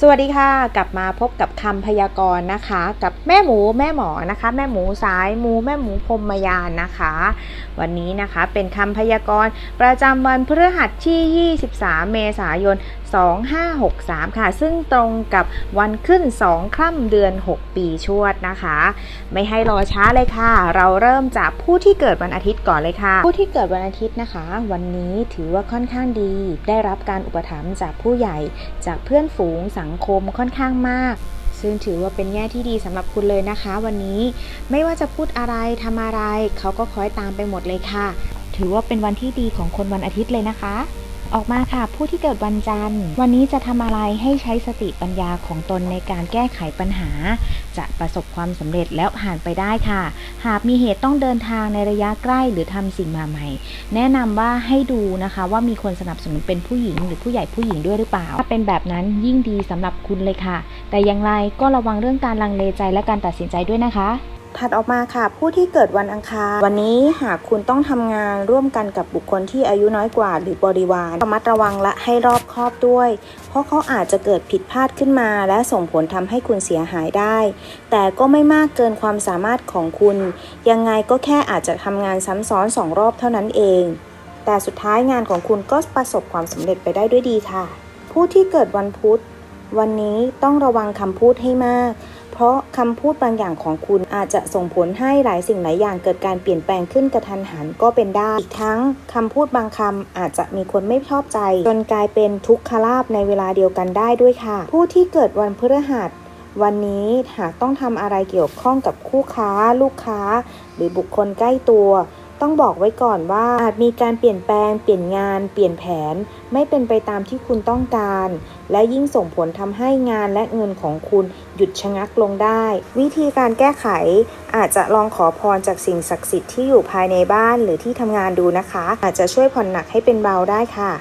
สวัสดีค่ะ กลับมาพบกับคำพยากรณ์นะคะ กับแม่หมูแม่หมอนะคะ แม่หมูสายมูแม่หมูพรมยานนะคะ วันนี้นะคะเป็นคำพยากรณ์ประจำวันพฤหัสที่ 23 เมษายน 2563 ค่ะ ซึ่งตรงกับวันขึ้น 2 ค่ำเดือน 6 ปีชวดนะคะ ไม่ให้รอช้าเลยค่ะ เราเริ่มจากผู้ที่เกิดวันอาทิตย์ก่อนเลยค่ะ ผู้ที่เกิดวันอาทิตย์นะคะ วันนี้ถือว่าค่อนข้างดี ได้รับการอุปถัมภ์จากผู้ใหญ่ จากเพื่อนฝูงสังคมค่อนข้างมากซึ่งถือว่าเป็นแง่ที่ดีสำหรับคุณเลยนะคะ วันนี้ไม่ว่าจะพูดอะไรทำอะไร เขาก็คอยตามไปหมดเลยค่ะ ถือว่าเป็นวันที่ดีของคนวันอาทิตย์เลยนะคะ ออกมาค่ะ ผู้ที่เกิดวันจันทร์ วันนี้จะทำอะไรให้ใช้สติปัญญาของตนในการแก้ไขปัญหา จะประสบความสำเร็จแล้วผ่านไปได้ค่ะ หากมีเหตุต้องเดินทางในระยะใกล้หรือทำสิ่งมาใหม่ แนะนำว่าให้ดูนะคะว่ามีคนสนับสนุนเป็นผู้หญิง หรือผู้ใหญ่ผู้หญิงด้วยหรือเปล่า ถ้าเป็นแบบนั้นยิ่งดีสำหรับคุณเลยค่ะ แต่อย่างไรก็ระวังเรื่องการลังเลใจและการตัดสินใจด้วยนะคะ ถัดออกมาค่ะ ผู้ที่เกิดวันอังคาร วันนี้หากคุณต้องทำงานร่วมกันกับบุคคลที่อายุน้อยกว่า หรือบริวารระมัดระวังและให้รอบคอบด้วย เพราะเขาอาจจะเกิดผิดพลาดขึ้นมา และส่งผลทำให้คุณเสียหายได้ แต่ก็ไม่มากเกินความสามารถของคุณ ยังไงก็แค่อาจจะทำงานซ้ำซ้อนสองรอบเท่านั้นเอง แต่สุดท้ายงานของคุณก็ประสบความสำเร็จไปได้ด้วยดีค่ะ ผู้ที่เกิดวันพุธ วันนี้ต้องระวังคำพูดให้มาก เพราะคำพูดบางอย่างของคุณอาจจะส่งผลให้หลายสิ่งหลายอย่างเกิดการเปลี่ยนแปลงขึ้นกระทันหันก็เป็นได้ อีกทั้งคำพูดบางคำอาจจะมีคนไม่ชอบใจ จนกลายเป็นทุกขลาบในเวลาเดียวกันได้ด้วยค่ะ ผู้ที่เกิดวันพฤหัสวันนี้หากต้องทำอะไรเกี่ยวข้องกับคู่ค้า ลูกค้า หรือบุคคลใกล้ตัว ต้องบอกไว้ก่อนว่าอาจมีการเปลี่ยนแปลง เปลี่ยนงาน เปลี่ยนแผน ไม่เป็นไปตามที่คุณต้องการ และยิ่งส่งผลทำให้งานและเงินของคุณหยุดชะงักลงได้ วิธีการแก้ไขอาจจะลองขอพรจากสิ่งศักดิ์สิทธิ์ที่อยู่ภายในบ้านหรือที่ทำงานดูนะคะ อาจจะช่วยผ่อนหนักให้เป็นเบาได้ค่ะ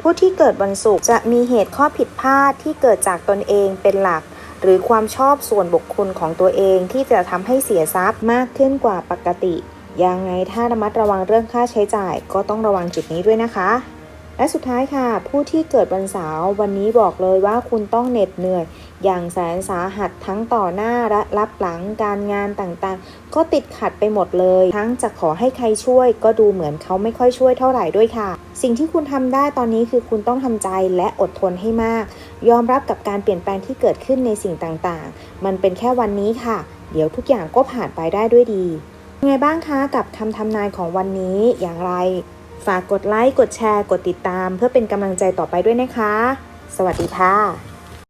ผู้ที่เกิดวันศุกร์จะมีเหตุข้อผิดพลาดที่เกิดจากตนเองเป็นหลักหรือความชอบส่วนบุคคลของตัวเองที่จะทำให้เสียทรัพย์มากขึ้นกว่าปกติ ยังไงถ้าระมัดระวังเรื่องค่าใช้จ่ายก็ต้องระวังจุดนี้ด้วยนะคะ และสุดท้ายค่ะ ผู้ที่เกิดวันเสาร์วันนี้บอกเลยว่าคุณต้องเหน็ดเหนื่อย อย่างแสนสาหัสทั้งต่อหน้าและรับหลังการงานต่างๆ ก็ติดขัดไปหมดเลย ทั้งจะขอให้ใครช่วย ก็ดูเหมือนเขาไม่ค่อยช่วยเท่าไหร่ด้วยค่ะ สิ่งที่คุณทำได้ตอนนี้คือคุณต้องทำใจและอดทนให้มาก ยอมรับกับการเปลี่ยนแปลงที่เกิดขึ้นในสิ่งต่างๆ มันเป็นแค่วันนี้ค่ะ เดี๋ยวทุกอย่างก็ผ่านไปได้ด้วยดี ไงบ้างคะกับคำทำนายของวันนี้อย่างไร ฝากกดไลค์ กดแชร์ กดติดตาม เพื่อเป็นกำลังใจต่อไปด้วยนะคะ สวัสดีค่ะ